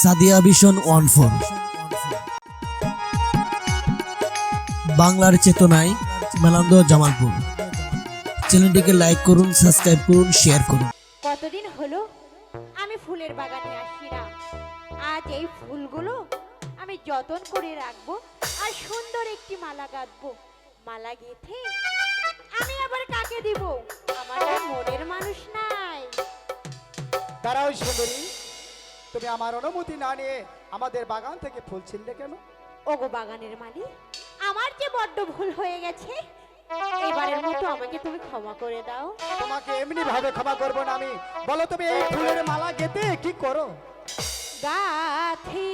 Sadia vision one four. বাংলার চেতনায় মেলান্দ জামালপুর। চ্যানেলটিকে লাইক করুন সাবস্ক্রাইব করুন শেয়ার করুন। কতদিন হলো আমি ফুলের বাগানে আসি না। আজ এই ফুলগুলো আমি যতন করে রাখব আর সুন্দর একটি মালা গাঁথবো। মালা গেঁথে আমি আবার কাকে দিব? আমার মনের মানুষ নাই। দাঁড়াও সুন্দরী। তুমি আমার অনুমতি না নিয়ে আমাদের বাগান থেকে ফুল ছিনলে কেন? ওগো বাগানের মালিক আমার যে বড্ড ভুল হয়ে গেছে এবারের মতো আমাকে তুমি ক্ষমা করে দাও। তোমাকে এমনি ভাবে ক্ষমা করব না আমি। বলো তুমি এই ফুলের মালা গেতে কি করো? গাথি